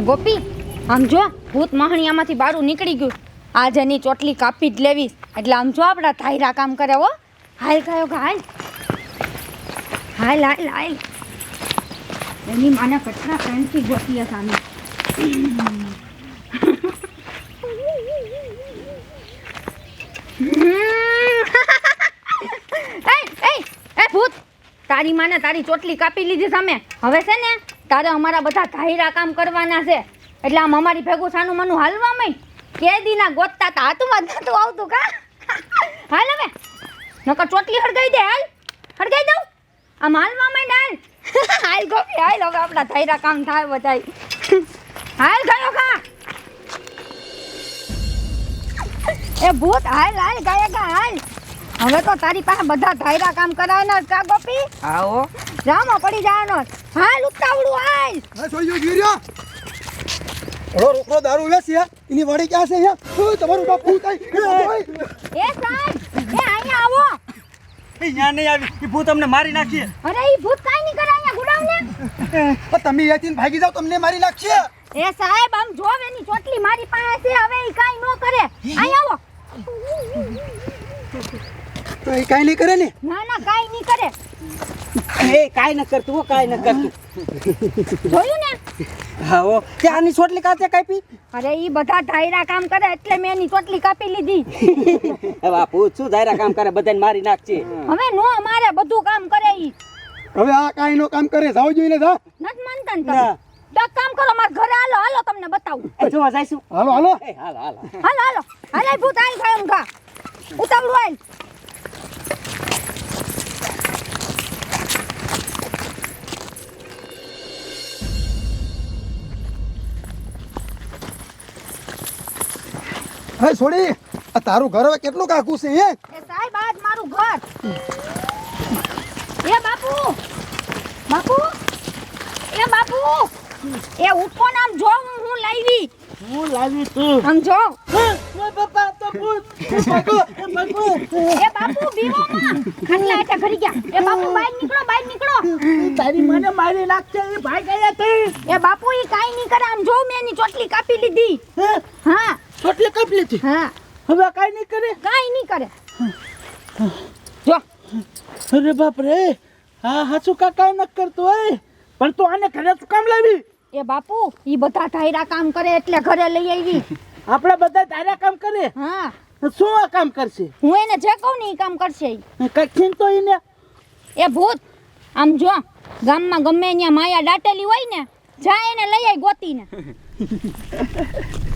ગોપી? આમ જો, ભૂત મહાણિયામાંથી બારું નીકળી ગયું. આજ એની ચોટલી કાપી જ લેવી એટલે આમ જો આપણા થાયરા કામ કરે હો. હાલ કયો હાલ. હાલ હાલ હાલ. એની માને કચરા ફ્રેન્ડથી ગોતીએ સામે. ભૂત, તારી માને તારી ચોટલી કાપી લીધી સામે. હવે છે ને તારે અમારા બધા ઘાયરા કામ કરવાના છે. એટલે આમ અમારી ભેગું સાનું મનું હાલવા મેં કે ગોતતા તા હાથમાં નતું આવતું કા? હાલ હવે. નકર ચોટલી હળગાઈ દે, હાલ. હળગાઈ દઉં. આમ હાલવા મેં હાલ. હાલ ગોપી, હાલ હવે આપણા ધાયરા કામ થાય બધાય. હાલ ગયો કા. એ ભૂત, હાલ હાલ ગયા કા, હાલ. હવે તો તારી પાસે બધા ધાયરા કામ કરાવવાના જ કા ગોપી? આવો. રામો પડી જવાનો. હા હાલ ઉતાવળું હાલ. હા સોયો ગીર્યો ઓલો રોકડો દારૂ વેચી એની વાડી ક્યાં છે હે તમારું તમારું ભૂત થાય એ સાહેબ એ અહીંયા આવો. અહીંયા નહીં આવી. એ ભૂત અમને મારી નાખીએ. અરે એ ભૂત કાઈ નહીં કરે અહીંયા ગુડાવને. તમે અહીંયાથી ભાગી જાવ તમને મારી નાખશે એ સાહેબ આમ જોવે ની ચોટલી મારી પાસે છે હવે એ કાઈ ન કરે. અહીંયા આવો. એ કાઈ નહીં કરે ને. ના ના કાઈ નહીં કરે. એ કાઈ ન કરતું હો કાઈ ન કરતું. જોયું ને? હા ઓ તે આની ચોટલી કાતે કાપી? અરે ઈ બધા ધાયરા કામ કરે એટલે મેં એની ચોટલી કાપી લીધી. હવે આ શું ધાયરા કામ કરે? બધાને મારી નાખશે હવે નો મારે બધું કામ કરે ઈ. હવે આ કાઈ નો કામ કરે જાવ જોઈને જા. નત માનતા ને તમે. તો કામ કરો મારા ઘરે હાલો હાલો તમને બતાવું. એ જોવા જઈશું હાલો હાલો. હાલો હાલો હાલ. હાલો હાલો. હાલે ભૂત આઈ ગયો ઉતાવળું આઈ હે છોડી. આ તારું ઘર હવે કેટલું કાકું છે હે? એ સાહેબ આજ મારું ઘર. એ બાપુ બાપુ એ બાપુ એ ઉઠો નામ આમ જો હું લાવી? હું લાવી તું આમ જો. બાપા તો ભૂત. એ બાપુ બીવો માં ખાટલા હેઠે ઘરી ગયા. એ બાપુ બહાર નીકળો બહાર નીકળો. તારી મને મારી નાખશે એ ભાઈ ગયા તે. એ બાપુ ઈ કાઈ નહીં કરે. આમ જો મેં એની ચોટલી કાપી લીધી. હા. છોટલી કાપી લીધી હા. હવે કાંઈ નહીં કરે? કાઈ નહીં કરે. જો. અરે બાપ રે હા હાચું કા કાઈ ન કરતું હોય. પણ તું આને ઘરે શું કામ લાવી. એ બાપુ ઈ બધા ધાયરા કામ કરે એટલે ઘરે લઈ આવી. આપણે બધા તારા કામ કરે? હા. શું આ કામ કરશે? હું એને જે કહું ને એ કામ કરશે ઈ. કઈ છીનતો એને? એ ભૂત આમ જો ગામમાં ગમે ત્યાં માયા દાટેલી હોય ને જા એને લઈ આવી ગોતીને.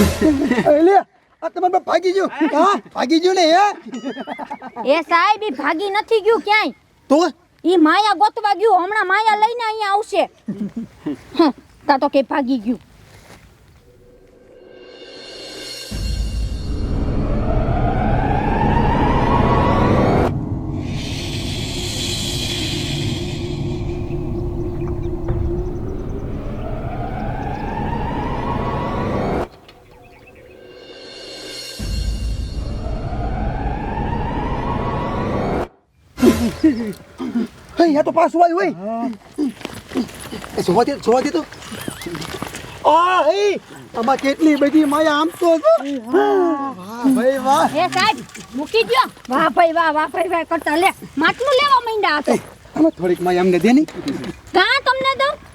એટલે આ તમારે ભાગી ગયું. હા. ભાગી ગયું ને હે? એ સાહેબ ઈ ભાગી નથી ગયું ક્યાંય? તો? ઈ માયા ગોતવા ગયું હમણાં માયા લઈને અહીંયા આવશે. હં, તા તો કે ભાગી ગયું. હે યા તો પાછું આવ્યું હોય જોવા દે જોવા દે તો આ હે આમાં કેટલી બધી માયા આમ તો. વાહ ભાઈ વાહ એ સાહેબ મૂકી દ્યો વાહ ભાઈ વાહ વાહ ભાઈ વાહ કરતા લે માટલું લેવા માંડ્યા હતો આમાં થોડીક માયા અમને દે નહીં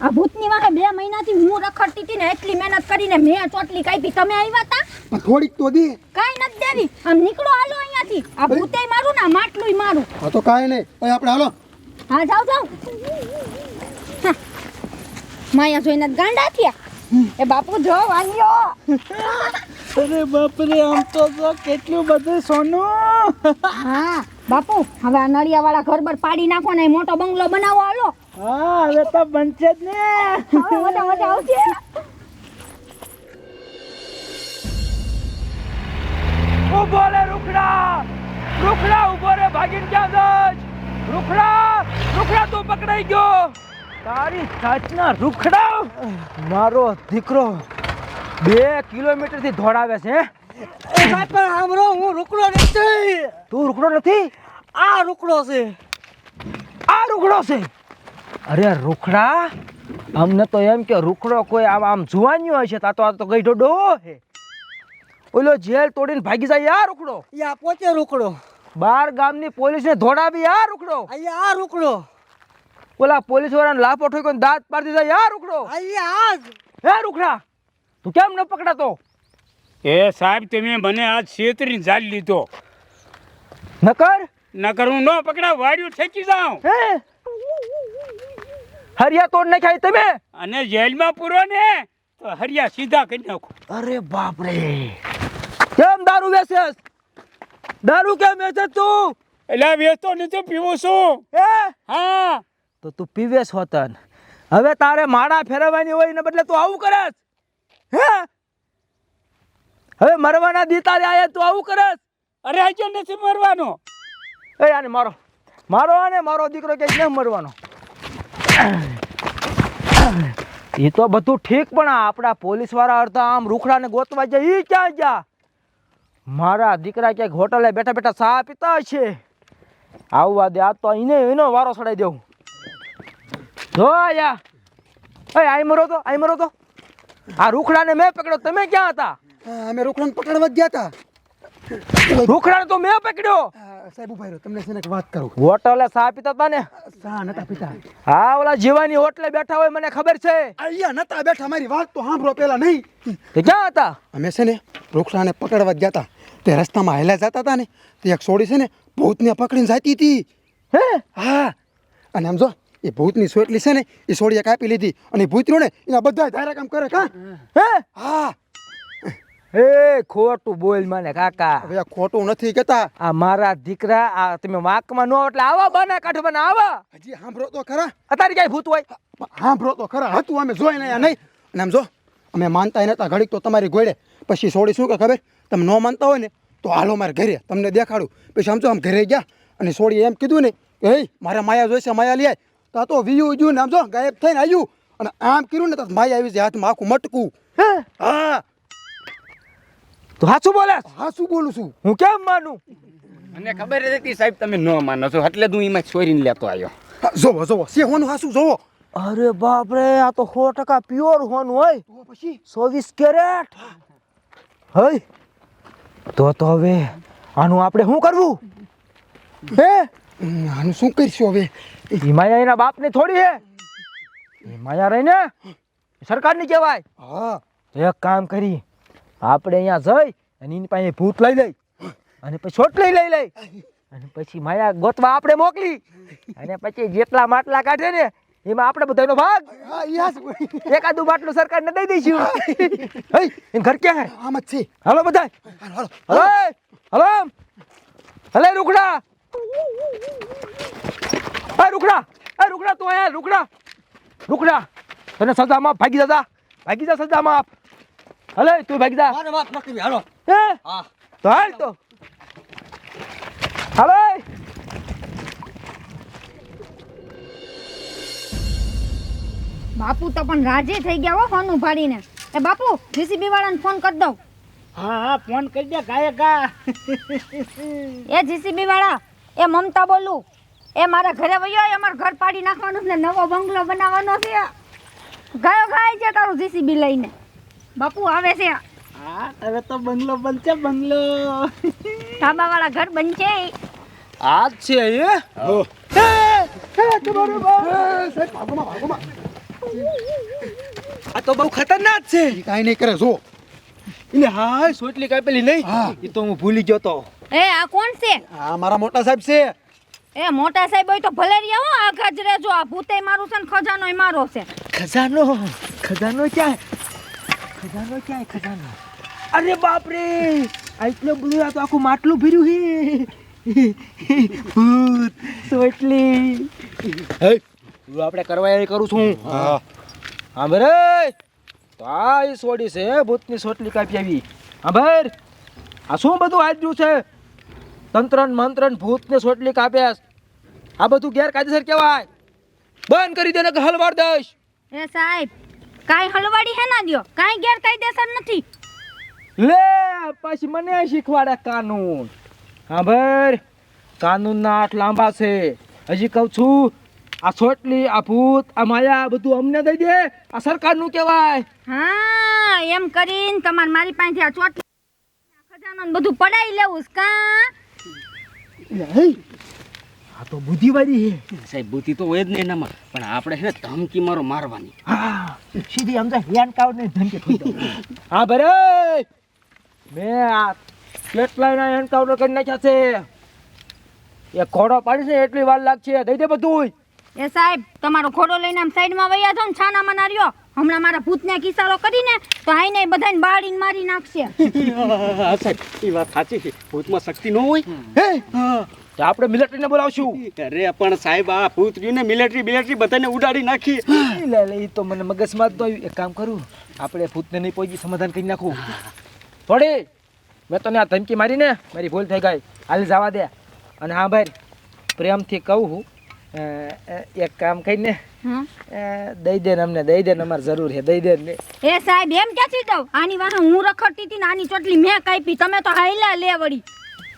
આ ભૂતની વાહે બે મહિનાથી હું રખડતી હતી ને એટલી મહેનત કરીને મેં ચોટલી કાપી. તમે આવ્યા હતા પણ થોડીક તો દે. કાંઈ નથી દેવી. આમ નીકળો હાલો અહીંયાથી. આ ભૂતે મારું ને માટલું માટલુંય મારું. હા તો કાઈ નહીં. ભાઈ આપણે હાલો. હા જાવ જાવ માયા જોઈને ગાંડા થયા. એ બાપુ જો વાંગ્યો અરે બાપ રે આમ તો કેટલું બધું સોનું. હા. બાપુ હવે આ નળિયાવાળા ઘર બર પાડી નાખો ને મોટો બંગલો બનાવો હાલો. હા હવે તો બનશે જ ને. હવે મોટા મજા આવશે. ઊભો રે રૂખડા. રૂખડા ઊભો રે ભાગીને ક્યાં જશ રૂખડા રૂખડા તું પકડાઈ ગયો. તારી સાચના રૂખડા. મારો દીકરો બે કિલોમીટરથી દોડાવે છે હે? એ પણ સાંભળો હું રૂકડો નથી. તું રૂકડો નથી? આ રૂકડો છે. આ રૂકડો છે? અરે રૂખડા અમને તો એમ કે રૂખડો કોઈ આમ આમ જુવાન્યો હશે તા તો આ તો ગઈઢો ડોહો હે. ઓલો જેલ તોડીને ભાગી જાય આ રૂકડો યા પોચે રૂકડો બાર ગામની પોલીસને ધોડાવી આ રૂકડો અહીંયા આ રૂકડો ઓલા પોલીસ વાળાને લાફો ઠોકીને દાંત પાડી દીધા યા રૂખડો? અહીંયા આ. હે રૂખડા તું કેમ ન પકડાતો? એ સાહેબ તમે મને આજ છેતરી જાળી લીધો. નકર? નકર હું ન પકડા વાડ્યું ઠેકી જાઉં. હે? હરિયા તોડ નાખ્યા તમે? અને જેલમાં પૂરો ને તો હરિયા સીધા કરી નાખો. અરે બાપ રે કેમ દારૂ વેચેસ દારૂ કેમ વેચે તું? એટલે વેચતો નથી પીવું છું હે? હા. તો તું પીવેશ હોતન હવે તારે માળા ફેરવવાની હોય ને બદલે તું આવું કરસ હે? હવે મરવાના દીતા આયા તું આવું કરસ. અરે આજો નથી મરવાનો. એ આને મારો. મારો આને મારો દીકરો કે કેમ મરવાનો? એ તો બધું ઠીક પણ આપણા પોલીસવાળા અડધા આમ રૂખડાને ગોતવા જાય એ ક્યાં જા? મારા દીકરા ક્યાંક હોટલે બેઠા બેઠા ચા પીતા છે આવવા દે આ તો એને એનો વારો સડાઈ દેવું. જો આયા. એ આઈ મરો તો આઈ મરો તો. આ રૂખડાને મેં પકડ્યો તમે ક્યાં હતા? અમે રોકડાને પકડવા જ ગયા હતા. રૂખડાને તો મેં પકડ્યો. સાહેબ ઊભા રહ્યો તમને છે ને વાત કરું. હોટલે સા પીતા હતા ને? સા નતા પિતા. હા ઓલા જીવાની હોટલે બેઠા હોય મને ખબર છે. અહીંયા નતા બેઠા મારી વાત તો સાંભળો પેલા નહીં. તે ક્યાં હતા? અમે છે ને રોકડાને પકડવા જ ગયા હતા. તે રસ્તામાં હેલા જતા હતા ને. તે એક સોડી છે ને ભૂતને પકડીને જાતી હતી. હે? હા. અને આમ જો એ ભૂતની સોટલી છે ને એ સોડીએ કાપી લીધી. અને ભૂતરો ને એના બધા ધારા કામ કરે કા? હે? હા. એ ખોટું બોલ મને કાકા. હવે ખોટું નથી કહેતા. આ મારા દીકરા આ તમે વાંકમાં નો એટલે આવા બાના કાઢવાના આવા. હજી સાંભળો તો ખરા. અત્યારે ક્યાંય ભૂત હોય? સાંભળો તો ખરા. હતું અમે જોઈને અહીંયા નહીં. અને આમ જો અમે માનતા નતા ઘડીક તો તમારી ગોળે પછી સોડી શું કે ખબર? તમે ન માનતા હોય ને તો હાલો મારે ઘરે તમને દેખાડું. પછી આમ તો આમ ઘરે ગયા. અને સોડી એમ કીધું ને કે હે મારે માયા જોઈશે માયા લઈ તા તો વીયું જ્યું ને આમ જો ગાયબ થઈને આવ્યું. અને આમ કર્યું ને તો માયા આવી જાય હાથમાં આખું મટકું. હે? હા. તો સાચું બોલે હા શું બોલું છું. હું કેમ માનું? મને ખબર જ હતી સાહેબ તમે ન માનો છો. એટલે હું એમાં છોરીને લેતો આવ્યો. જોવો જોવો. સે હોનું હાસું જોવો. અરે બાપ રે આ તો સો ટકા પ્યોર હોન હોય. પછી. ચોવીસ કેરેટ. હઈ. તો તો હવે આનું આપણે શું કરવું? હે? આનું શું કરીશું હવે? હિમાયા માયા એના બાપની થોડી હે. હિમાયા માયા રહીને સરકારની કહેવાય. હા. એક કામ કરી આપણે અહીંયા જઈ અને એની પાસે ભૂત લઈ લઈ. અને પછી ચોટલી લઈ લઈ. અને પછી માયા ગોતવા આપણે મોકલી. અને પછી જેટલા માટલા કાઢે ને એમાં આપણે બધાનો ભાગ. એકાદું બાટલું સરકારને દઈ દઈશું. એમ ઘર ક્યાં હે? આમ જ છે. હાલો બધા હાલો હાલો. હલે રૂખડા. એ રૂખડા. એ રૂખડા તું અહીંયા રૂકડા રૂખડા. તને સજામાં ભાગી દાદા ભાગી જા સજા માફ. હલે તું ભાગી જા. મારે વાત નથી હાલો. હે? હા. તો હાલ તો. હાલે. બાપુ તો પણ રાજી થઈ ગયા હો ફોન ઉભાડીને. એ બાપુ જીસીબી વાળાને ફોન કરી દઉં. હા હા ફોન કરી દે ગાયે ગા. એ જીસીબી વાળા એ મમતા બોલું. એ મારા ઘરે વયો એ અમારું ઘર પાડી નાખવાનું છે ને નવો બંગલો બનાવવાનો છે. ગયો ગાય છે તારું જીસીબી લઈને. બાપુ આવે છે. હા હવે તો બંગલો બનશે બંગલો. ધાબા વાળા ઘર બનશે. આ જ છે એ? આ તો બહુ ખતરનાક છે. કાંઈ નહીં કરે જો. એને હાય સોટલી કાપેલી નહીં. હા. એ તો હું ભૂલી ગયો તો. એ આ કોણ છે? આ મારા મોટા સાહેબ છે. એ મોટા સાહેબ હોય તો ભલે રહ્યા હો આ ગજરે જો આ ભૂતે મારું છે ને ખજાનો મારો છે. ખજાનો? ખજાનો ક્યાં? ખજાનો ક્યાંય ખજાનો? અરે બાપ રે આટલું બધું આ તો આખું માટલું ભર્યું હે. ભૂત સોટલી. હે? આપણે કરવા એ કરું છું. હા. હા બરે તો આ એ સોડી છે ભૂતની સોટલી કાપી આવી. હા ભર. આ શું બધું આજ્યું છે? તંત્ર મંત્રન મંત્ર ભૂતને સોટલી કાપ્યા આ બધું ગેરકાયદેસર કહેવાય. બંધ કરી દે ને હલવાડ દઈશ. એ સાહેબ કાંઈ હલવાડી હે ના દ્યો? કાંઈ ગેરકાયદેસર નથી. લે પછી મને શીખવાડે કાનૂન. હા ભાઈ કાનૂનના આઠ લાંબા છે. હજી કહું છું આ છોટલી આ ભૂત આ માયા બધું અમને દઈ દે. આ સરકારનું કહેવાય. હા એમ કરીને તમારે મારી પાસેથી આ ચોટલી ખજાનો બધું પડાઈ લેવું કા? આ તો બુદ્ધિવાળી છે. સાહેબ બુદ્ધિ તો હોય જ નહીં એનામાં. પણ આપણે છે ને ધમકી મારો મારવાની. હા સીધી આમ તો કાઉટ ને ધમકી થઈ હા ભરે મેં આ કેટલાયના હેન્ડ કાઉન્ટર કરી નાખ્યા છે. એ ઘોડો પાડશે એટલી વાર લાગશે. દઈ દે બધું એ સાહેબ તમારો ઘોડો લઈને આમ સાઈડમાં વયા છો ને છાના મના રહ્યો. હમણાં મારા ભૂતને કિસારો કરીને તો આઈને બધાને બાળીને મારી નાખશે. સાહેબ એ વાત સાચી છે. ભૂતમાં શક્તિ ન હોય. હે. તો આપણે મિલિટરીને બોલાવશું. અરે પણ સાહેબ આ ભૂત મિલિટરી ને મિલિટરી બિલેટરી બધાને ઉડાડી નાખી. લે લે તો મને મગજમાં તો એક કામ કરું આપણે ભૂતને નહીં પહોંચી સમાધાન કરી નાખું. થોડી મેં તને આ ધમકી મારીને મારી ભૂલ થઈ ગઈ. હાલ જવા દે. અને હા ભાઈ પ્રેમથી કહું હું એક કામ કરીને દઈ દે અમને દઈ દે અમારે જરૂર છે દઈ દે ને. એ સાહેબ એમ ક્યાંથી દઉં? આની વાહ હું રખડતી હતી ને આની ચોટલી મેં કાપી તમે તો હાઈલા લે વળી.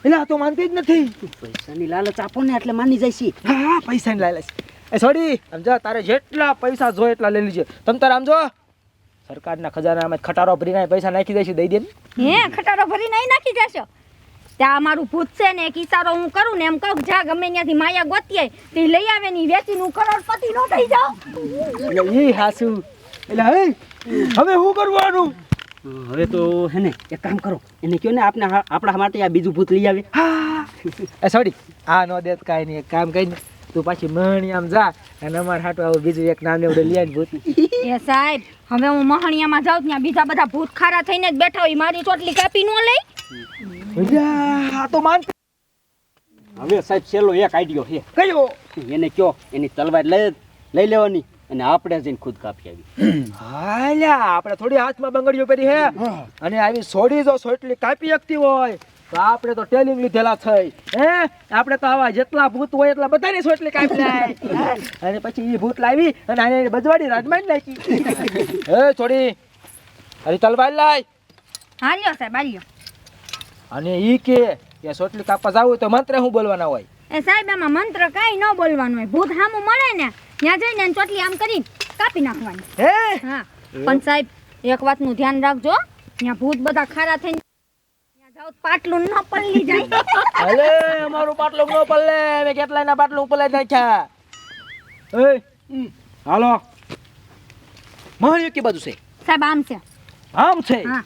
એટલે આ તો માનતી જ નથી. પૈસાની લાલચ આપો ને એટલે માની જાય છે. હા હા પૈસાની લાલચ. એ સોરી સમજા તારે જેટલા પૈસા જોઈએ એટલા લઈ લેજે. તમ તારે આમ જો સરકારના ખજાનામાં ખટારો ભરીને પૈસા નાખી દઈશું દઈ દે હે ખટારો ભરી નહીં નાખી જશો ત્યાં મારું ભૂત છે ને એક ઈશારો હું કરું ને એમ કહું જા ગમે ત્યાંથી માયા ગોતીએ તે લઈ આવે ને વેચીને હું કરોડપતિ નો થઈ જાઉં. એટલે એ હાસુ. એટલે હવે હવે શું કરવાનું હવે તો હે ને એક કામ કરો એને કયો ને આપણે આપણા માટે આ બીજું ભૂત લઈ આવે. હા. સોરી આ નો દેત કાંઈ નહીં એક કામ કરીને તું પાછી મહણી આમ જા અને અમારે હાટું આવું બીજું એક નામ ને એવું લઈ ભૂત. એ સાહેબ હવે હું મહણિયામાં જાઉં ત્યાં બીજા બધા ભૂત ખારા થઈને જ બેઠા હોય મારી ચોટલી કાપી નો લઈ. આ તો માન હવે સાહેબ છેલ્લો એક આઈડિયો છે. કયો? એને કયો એની તલવાર લઈ લઈ લેવાની. અને આપણે જઈને ખુદ કાપી આવી. હાલ્યા આપણે થોડી હાથમાં બંગડીઓ પહેરી હે. અને આવી સોડી જો સોટલી કાપી શકતી હોય તો આપણે તો ટેલિંગ લીધેલા થઈ. હે? આપણે તો આવા જેટલા ભૂત હોય એટલા બધાની સોટલી કાપી લાય અને પછી એ ભૂત લાવી અને આને બજવાડી રાજમાન નાખી. હે છોડી. અરે તલવાર લાય. હાલ્યો સાહેબ હાલ્યો. અને ઈ કે કે સોટલી કાપવા જાવ હોય તો મંત્ર શું બોલવાના હોય? એ સાહેબ એમાં મંત્ર કાંઈ ન બોલવાનું હોય. ભૂત સામું મળે ને ત્યાં જઈને ચોટલી આમ કરી કાપી નાખવાની. હે? હા. પણ સાહેબ એક વાતનું ધ્યાન રાખજો. ત્યાં ભૂત બધા ખારા થઈને ત્યાં જાઓ તો પાટલું ન પલળી જાય. અલે અમારું પાટલું નો પલ્લે મેં કેટલા ના પાટલું પલ્લે નાખ્યા? એ હાલો. મહાણ્યું કે બાજુ છે. સાહેબ આમ છે. આમ છે? હા.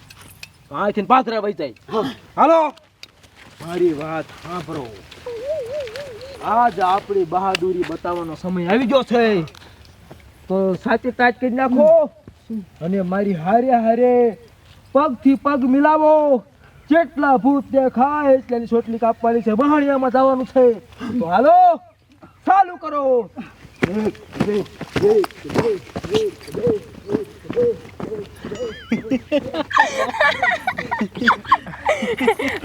અહીંથી પાથરા વહી જાય. હાલો. મારી વાત સાંભળો. આજ આપણી બહાદુરી બતાવવાનો સમય આવી ગયો છે. તો સાચી તાજ કરી નાખો. અને મારી હારે હારે પગથી પગ મિલાવો. જેટલા ભૂત દેખાય એટલાની ચોટલી કાપવાની છે. બહાણિયામાં જવાનું છે. તો હાલો, ચાલુ કરો.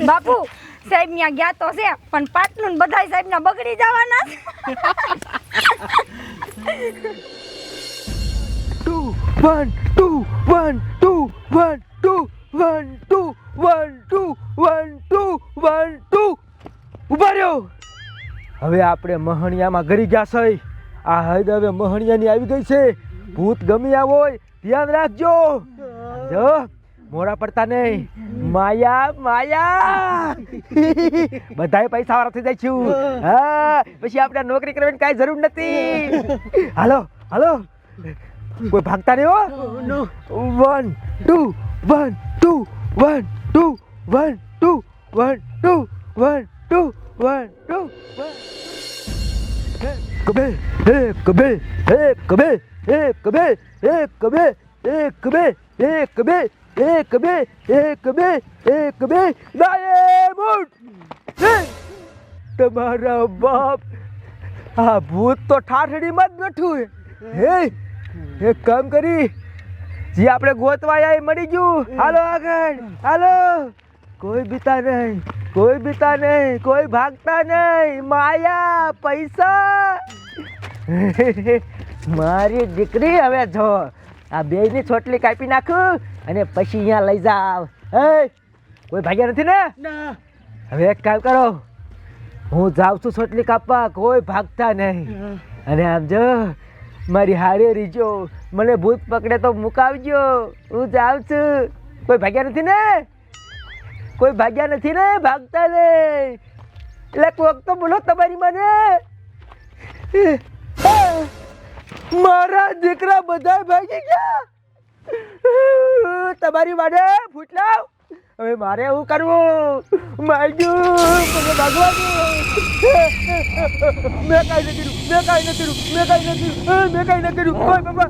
બાપુ સાહેબ ન્યા ગયા તો છે, પણ પાટલું બધા સાહેબ ના બગડી જવાના two one two one two one two one two one two one two one two ઊભા રહ્યો. હવે આપણે મહણિયામાં ગરી ગયા છે આ હદ હવે મહણિયાની આવી ગઈ છે. ભૂત ગમી આવો ધ્યાન રાખજો. જો મોડા પડતા નહીં. માયા માયા. બધાય પૈસા વાળા થઈ જાય છું. હા. પછી આપણે નોકરી કરવાની કાંઈ જરૂર નથી. હાલો હાલો. કોઈ ભાગતા નહીં હો. One two one two one two one two one two one two one two કબે એક બે એક બે એક બે એક બે એક બે એક બે એક બે એક બે એક બે ડાયમંડ તમારા બાપ, આ ભૂત તો ઠાઠડીમાં જ બેઠું હે, એક કામ કરી, જે આપણે ગોતવાયા એ મળી ગયું. હાલો આગળ, હાલો. કોઈ બીતા નહીં, કોઈ બીતા નહીં, કોઈ ભાગતા નહીં. માયા પૈસા. મારી દીકરી હવે જો આ બેયની છોટલી કાપી નાખું અને પછી અહીંયા લઈ જાવ હે? કોઈ ભાગ્યા નથી ને? હવે એક કામ કરો. હું જાઉં છું છોટલી કાપવા કોઈ ભાગતા નહીં. અને આમ જો મારી હારે રીજો. મને ભૂત પકડે તો મુકાવજો. હું જાઉં છું. કોઈ ભાગ્યા નથી ને? કોઈ ભાગ્યા નથી ને? ભાગતા ને એટલે કોક તો બોલો તમારી મને. મારા દીકરા બધા ભાગી ગયા. તમારી માટે ફૂટલાવ હવે મારે એવું કરવું? માગ્યું મને ભાગવાનું. મેં કાંઈ ન કર્યું, મેં કાંઈ ન કર્યું, મેં કાંઈ ન કર્યું મેં કાંઈ ન કર્યું. ઓય બાબા